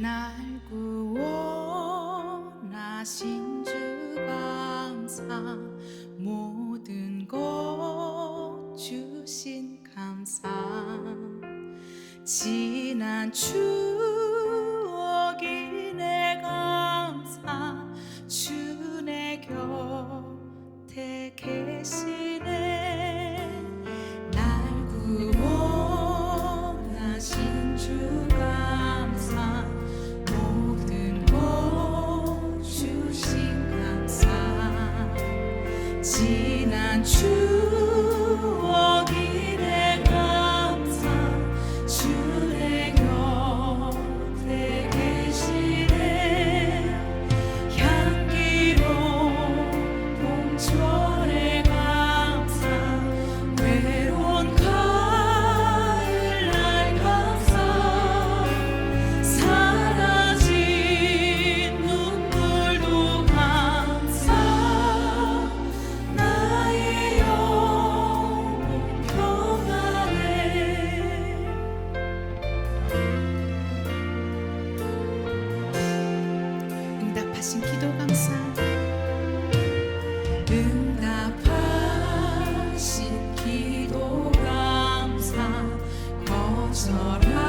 날 구원하신 주 감사 모든 것 주신 감사. 지난 추억이 내 감사 주 내 곁에 계신 지난 주. It's not